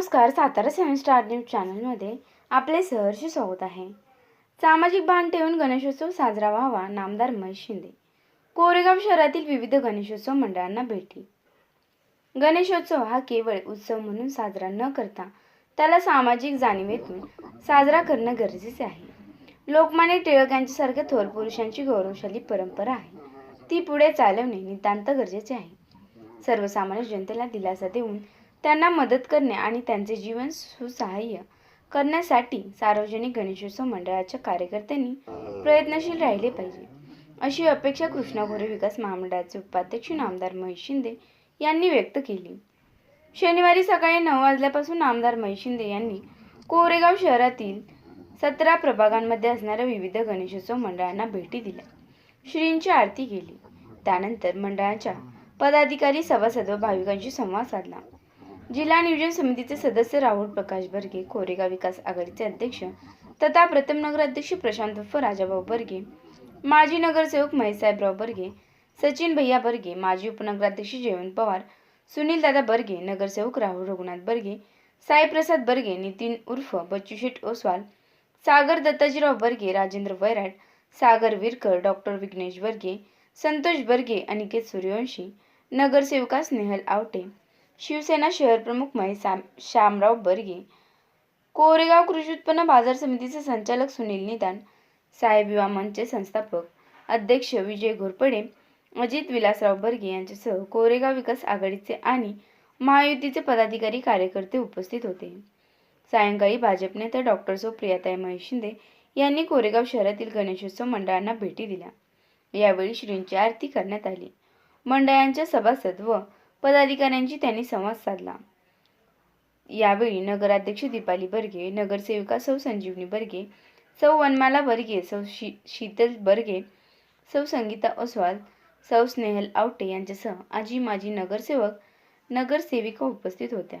नमस्कार सातारा सेवन star news चॅनलमध्ये आपले सहर्ष स्वागत आहे. सामाजिक भान ठेवून गणेशोत्सव साजरा व्हावा नामदार महेश शिंदे. कोरेगाव शहरातील विविध गणेशोत्सव मंडळांना भेटी. गणेशोत्सव हा केवळ उत्सव म्हणून साजरा न करता त्याला सामाजिक जाणीवेतून साजरा करणं गरजेचे आहे. लोकमान्य टिळक यांच्यासारख्या थोर पुरुषांची गौरवशाली परंपरा आहे. ती पुढे चालवणे नितांत गरजेचे आहे. सर्वसामान्य जनतेला दिलासा देऊन त्यांना मदत करणे आणि त्यांचे जीवन सुसहाय्य करण्यासाठी सार्वजनिक गणेशोत्सव मंडळाच्या कार्यकर्त्यांनी प्रयत्नशील राहिले पाहिजे. अशी अपेक्षा कृष्णाभोरे विकास महामंडळाचे उपाध्यक्ष नामदार महेश शिंदे यांनी व्यक्त केली. शनिवारी सकाळी नऊ वाजल्यापासून आमदार महेश शिंदे यांनी कोरेगाव शहरातील सतरा प्रभागांमध्ये असणाऱ्या विविध गणेशोत्सव मंडळांना भेटी दिल्या. श्रींची आरती केली. त्यानंतर मंडळाच्या पदाधिकारी सभासद व भाविकांशी संवाद साधला. जिल्हा नियोजन समितीचे सदस्य राहुल प्रकाश बर्गे कोरेगाव विकास आघाडीचे अध्यक्ष तथा प्रथम नगर अध्यक्ष प्रशांत फ राजाभाऊ बर्गे माजी नगरसेवक महेशसाहेबराव बर्गे सचिन भैया बर्गे माजी उपनगराध्यक्ष जयवंत पवार सुनील दादा बर्गे नगरसेवक राहुल रघुनाथ बर्गे साईप्रसाद बर्गे नितीन उर्फ बच्चूशेठ ओसवाल सागर दत्ताजीराव बर्गे राजेंद्र वैराट सागर विरकर डॉक्टर विघ्नेश बर्गे संतोष बर्गे अनिकेत सूर्यवंशी नगरसेविका स्नेहल आवटे शिवसेना शहरप्रमुख महेश साम- श्यामराव बर्गे कोरेगाव कृषी उत्पन्न बाजार समितीचे संचालक सुनील निदान साहेब युवा मंचचे संस्थापक अध्यक्ष विजय घोरपडे अजित विलासराव बर्गे यांच्यासह कोरेगाव विकास आघाडीचे आणि महायुतीचे पदाधिकारी कार्यकर्ते उपस्थित होते. सायंकाळी भाजप नेते डॉक्टर सो प्रियाताई महेश शिंदे यांनी कोरेगाव शहरातील गणेशोत्सव मंडळांना भेटी दिल्या. यावेळी श्रींची आरती करण्यात आली. मंडळांच्या सभासद व पदाधिकाऱ्यांशी त्यांनी संवाद साधला. यावेळी नगराध्यक्ष दीपाली बर्गे नगरसेविका सौ संजीवनी बर्गे सौ वनमाला बर्गे सौ शी शीतल बर्गे सौ संगीता ओसवाल सौ स्नेहल आवटे यांच्यासह आजी माजी नगरसेवक नगरसेविका उपस्थित होत्या.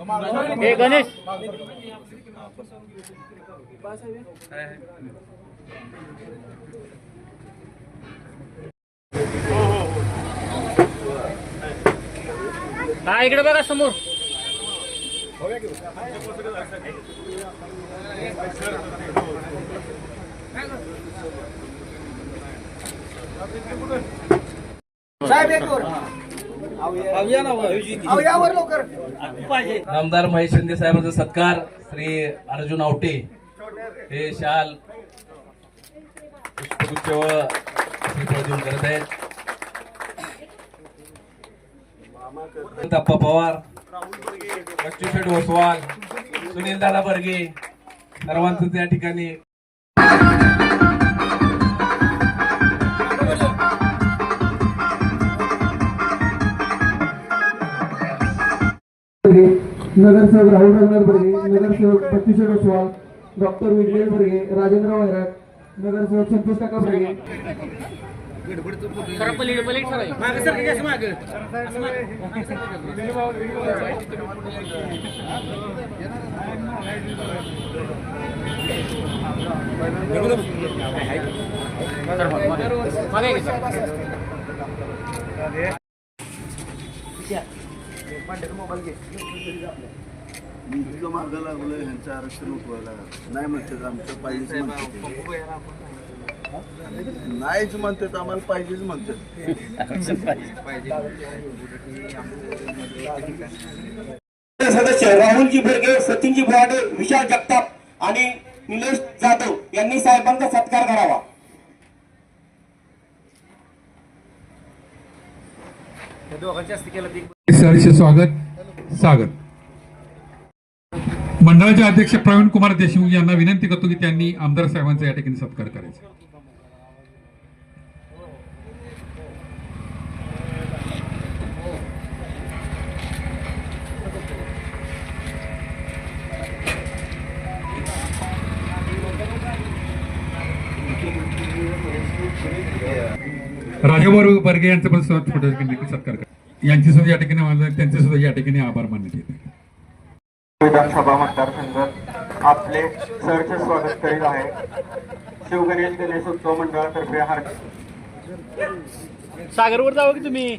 हे गणेश. हा इकडे बघा समोर. साहेब आमदार महेश शिंदे साहेबांचा सत्कार श्री अर्जुन आवटे हे शाल पुष्पगुच्छ व करत आहेत. अप्पा पवार बच्चूशेठ ओसवाल सुनील दादा बर्गे सर्वांचं त्या ठिकाणी. बर्गे नगरसेवक राहुल रंगनाथ बर्गे नगरसेवक बत्तीशे ओसवाल डॉक्टर विजय बर्गे राजेंद्र वैराट नगरसेवक संतोष काका बर्गे Yeah. लागलो ह्यांचं आरक्षण उठवायला. नाही म्हणतात आमचं पाहिजेच म्हणतात नाहीच म्हणतात आम्हाला पाहिजेच म्हणतात सदस्य राहुलजी भुरगे सचिनजी बोराडे विशाल जगताप आणि निलेश जाधव यांनी साहेबांचा सत्कार करावा. सहर्ष स्वागत स्वागत मंडळाचे अध्यक्ष प्रवीण कुमार देशमुख यांना विनंती करतो की त्यांनी आमदार साहेबांचा या ठिकाणी सत्कार करायचा. राजाभाऊ बर्गे यांचं पण सत्कार यांची सुद्धा या ठिकाणी मला त्यांचे सुद्धा या ठिकाणी आभार मानण्यात येते विधानसभा मतदारसंघ आपले सरचे स्वागत करीत आहे. शिवगणेश गणेश उत्सव मंडळातर्फे हार सागरवर जावं की तुम्ही?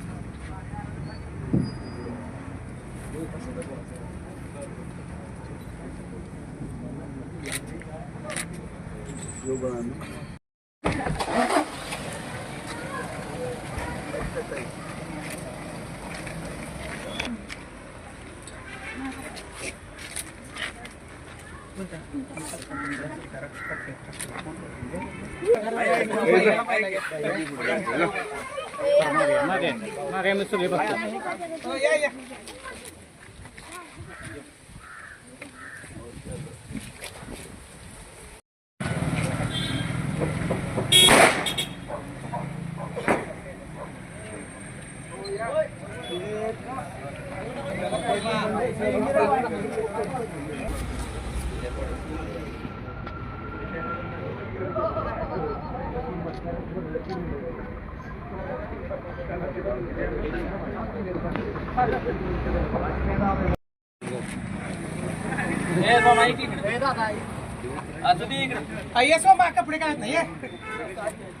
Giovanni. Mari, mari, mari, ए, पटेल. ये की. ये, ये. ए पोरावर ये.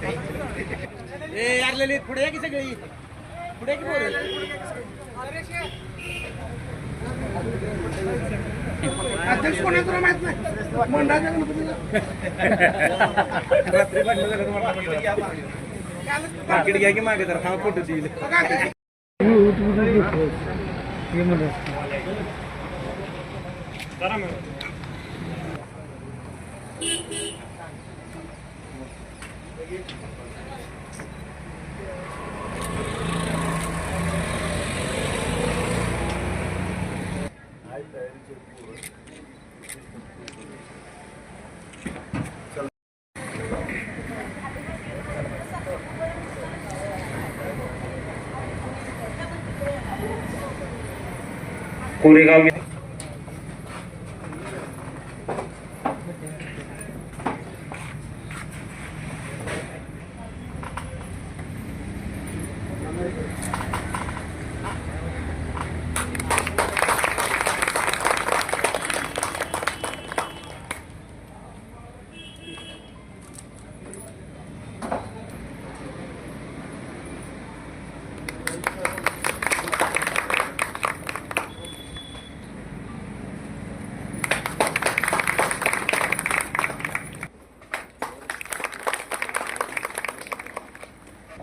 ए यार ललित पुढे या की सगळी पुढे की पोरं? अध्यक्ष कोण आहे तुला माहीत नाही मंडळाच्या गणपतीला. घ्या की मागे जरा फोटो देईल बघा. कोरेगाव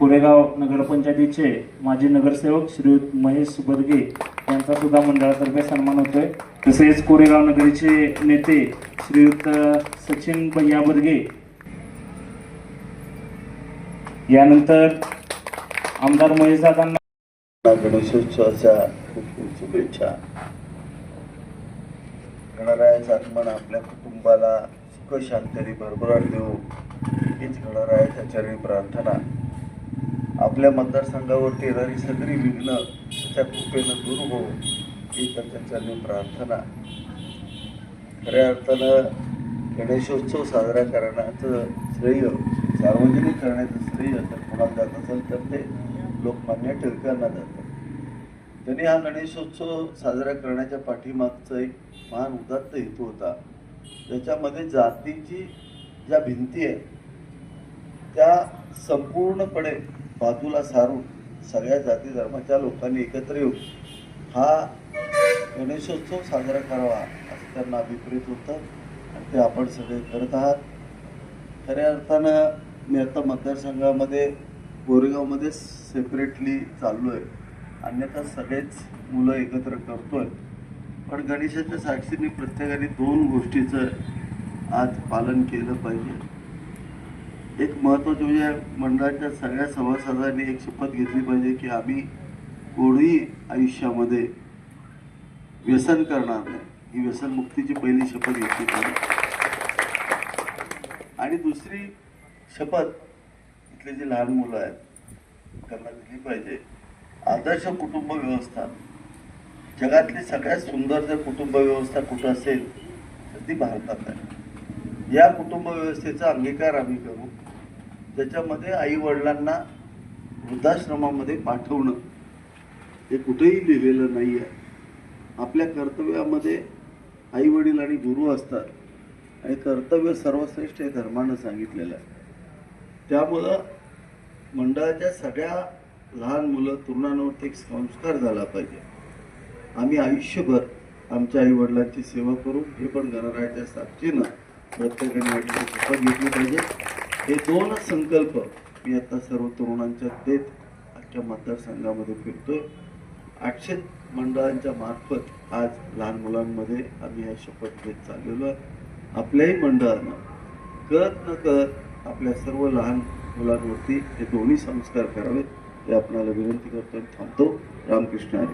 कोरेगाव नगरपंचायतीचे माजी नगरसेवक श्रीयुत महेश बर्गे यांचा सुद्धा मंडळातर्फे सन्मान होतोय. तसेच कोरेगाव नगरीचे नेते श्रीयुत सचिन भैया बर्गे यानंतर आमदार महेश दादांना गणेशोत्सवाच्या खूप खूप शुभेच्छा. गणरायाचा आत्मन आपल्या कुटुंबाला सुख शांतरी भरभराट देऊ हीच गणरायाच्या चरणी प्रार्थना. आपल्या मतदारसंघावरती येणारी सगळी विघ्न त्याच्या कृपेनं दूर हो ही तर चरणी प्रार्थना. खऱ्या अर्थानं गणेशोत्सव साजरा करण्याचं श्रेय सार्वजनिक करण्याचं श्रेय जर कोणाला जात असेल तर ते लोकमान्य टिळकांना जातं. त्यांनी हा गणेशोत्सव साजरा करण्याच्या पाठीमागचा एक महान उदात्त हेतू होता. त्याच्यामध्ये जातीची ज्या भिंती आहेत त्या संपूर्णपणे बाजूला सारून सगळ्या जाती धर्माच्या लोकांनी एकत्र येऊन हा गणेशोत्सव साजरा करावा असं त्यांना अभिप्रेत होतं आणि ते आपण सगळे करत आहात. खऱ्या अर्थानं मी आता मतदारसंघामध्ये गोरेगावमध्ये सेपरेटली चाललो आहे अन्यथा सगळेच मुलं एकत्र करतो आहे पण गणेशाच्या साक्षीने प्रत्येकाने दोन गोष्टीचं आज पालन केलं पाहिजे. एक महत्त्वाचं म्हणजे मंडळाच्या सगळ्या सभासदांनी एक शपथ घेतली पाहिजे की आम्ही कोणीही आयुष्यामध्ये व्यसन करणार नाही. ही व्यसनमुक्तीची पहिली शपथ घेतली पाहिजे. आणि दुसरी शपथ इथले जे लहान मुलं आहेत त्यांना दिली पाहिजे. आदर्श कुटुंब व्यवस्था. जगातली सगळ्यात सुंदर जर कुटुंब व्यवस्था कुठं असेल तर ती भारतात आहे. या कुटुंब व्यवस्थेचा अंगीकार आम्ही करू. त्याच्यामध्ये आई वडिलांना वृद्धाश्रमामध्ये पाठवणं हे कुठेही लिहिलेलं नाही आहे आपल्या कर्तव्यामध्ये आई वडील आणि गुरु असतात आणि कर्तव्य सर्वश्रेष्ठ हे धर्मानं सांगितलेलं आहे. त्यामुळं मंडळाच्या सगळ्या लहान मुलं तरुणांवरती एक संस्कार झाला पाहिजे. आम्ही आयुष्यभर आमच्या आई वडिलांची सेवा करू हे पण गणरायाच्या साक्षीनं प्रत्येकाने वाटली शपथ घेतली पाहिजे. हे दोनच संकल्प मी आता सर्व तरुणांच्या देत आजच्या मतदारसंघामध्ये फिरतोय. आठशे मंडळांच्या मार्फत आज लहान मुलांमध्ये आम्ही ह्या शपथ घेत चाललेलो आहे. आपल्याही मंडळानं कळत न कळत आपल्या सर्व लहान मुलांवरती हे दोन्ही संस्कार करावेत हे आपणाला विनंती करतो आणि थांबतो. रामकृष्ण हरी.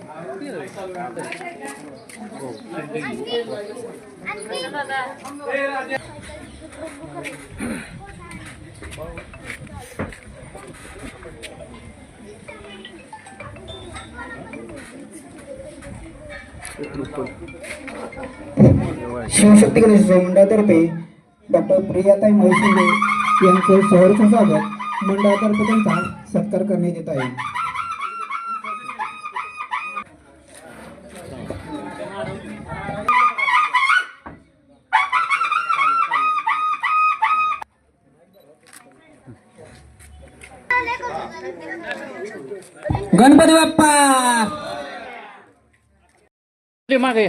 शिवशक्ती गणेश मंडळातर्फे डॉक्टर प्रियाताई महिशिंदे यांचे सहर्ष स्वागत मंडळातर्फे त्यांचा सत्कार करण्यात येत आहे. गणपती बाप्पा मागे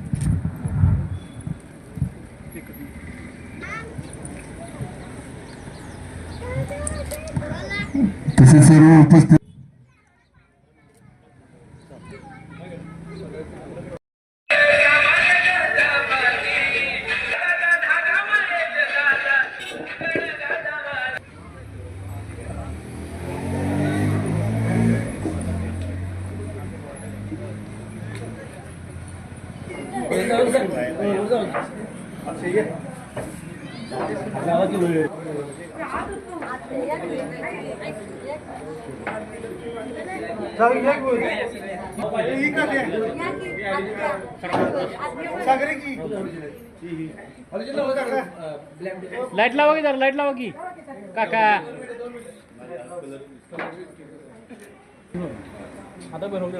तसेच सर्व उपस्थित सागरे लाइट लावा की जरा लाइट लावा की. काका. आता बनवले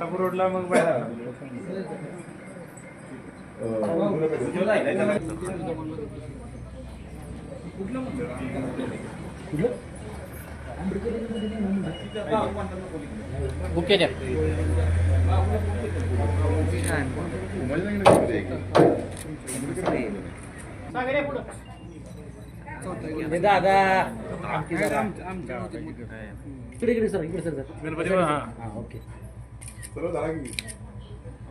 राहू रोडला मग बाहेर ओके द्या दादा इकडे इकडे सर इकडे सर गणपती हा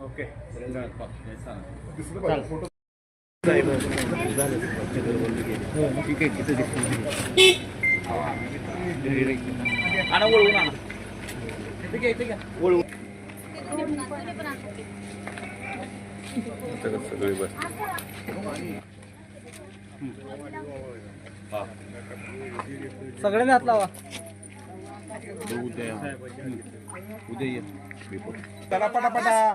ओके. ओके ठीक आहे तिथं दिसतो आणा वळवून आणा इथे घ्या इथे घ्या वळवून सगळ्यांनी हात लावा. चला पटापटा.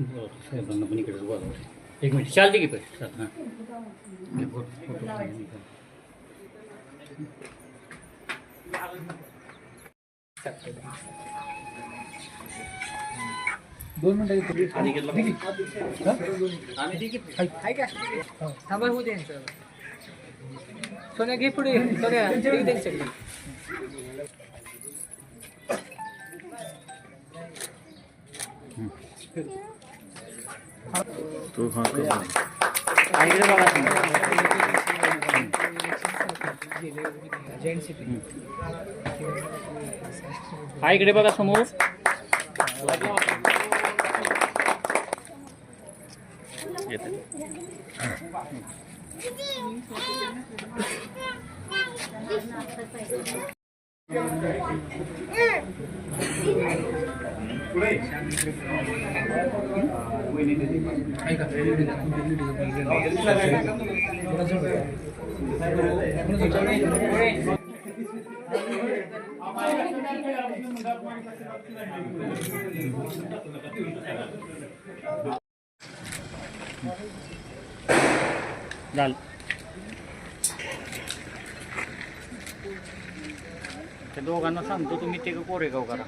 साहेबांना पण इकडे बोलावं एक मिनिट चालते की पण हां? थांबा होऊ दे सोन्या घे पुढे. सोन्या इकडे बघा हा इकडे बघा समोर. 私たちは。झालं त्या दोघांना सांगतो तुम्ही ते कोरेगाव करा.